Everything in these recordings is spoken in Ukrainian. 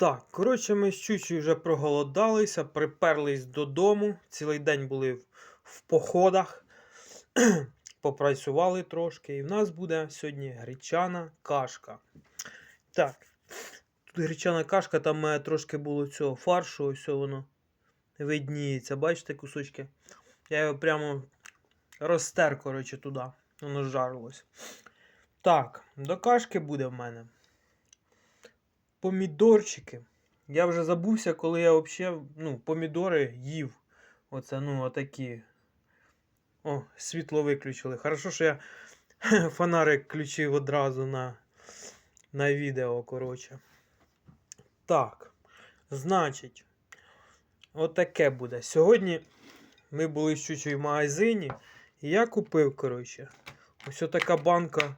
Так, коротше, ми з Чучою вже проголодалися, приперлись додому. Цілий день були в, в походах, попрацювали трошки. І в нас буде сьогодні гречана кашка. Так, тут гречана кашка, там мене трошки було цього фаршу, ось воно видніється. Бачите кусочки? Я його прямо розтер, коротше, туди. Воно жарилось. Так, до кашки буде в мене. Помідорчики. Я вже забувся, коли я взагалі ну, помідори їв. Оце, ну, отакі. О, світло виключили. Хорошо, що я фонарик включив одразу на, на відео, коротше. Так. Значить, отаке буде. Сьогодні ми були з чучою в магазині. І я купив, коротше, ось така банка.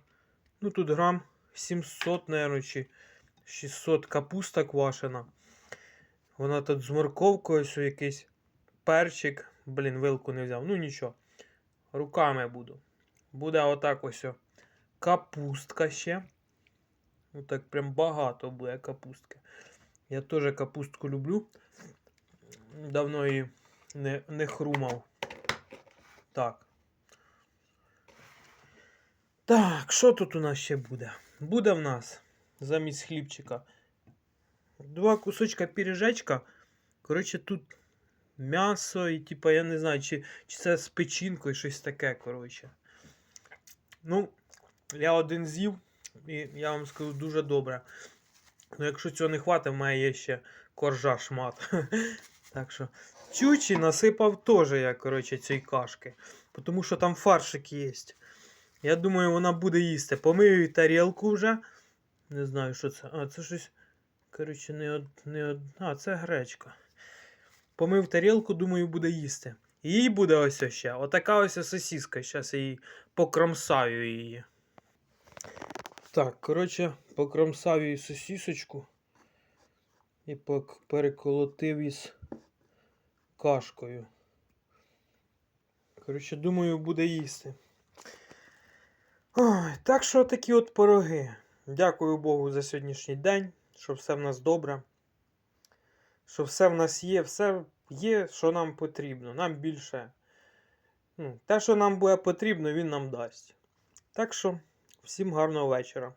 Ну, тут грам 700, наверное, чи 600 капуста квашена. Вона тут з морковкою, ось якийсь перчик. Блін, вилку не взяв. Ну нічого. Руками буду. Буде отак ось капустка ще. Ну так прям багато буде капустки. Я теж капустку люблю. Давно її не, не хрумав. Так. Так, що тут у нас ще буде? Буде в нас замість хлібчика. Два кусочка піріжечка. Коротше, тут м'ясо і, типа, я не знаю, чи, чи це з печінкою щось таке, коротше. Ну, я один з'їв, і я вам скажу дуже добре. Ну, якщо цього не хватить, в мене є ще коржа шмат. Так що, чучі насипав теж я, коротше, цієї кашки. Тому що там фаршик є. Я думаю, вона буде їсти. Помию тарілку вже. Не знаю, що це. А, це щось. Коротше, не од... не од... А, це гречка. Помив тарілку, думаю, буде їсти. Їй буде ось ще. Отака ось сосіска. Зараз я її покромсаю її. Так, коротше, покромсав її сосісочку. І переколотив із кашкою. Коротше, думаю, буде їсти. Ой, так що такі от пироги. Дякую Богу за сьогоднішній день, що все в нас добре. Що все в нас є, все є, що нам потрібно. Нам більше. Ну, те, що нам буде потрібно, він нам дасть. Так що, всім гарного вечора.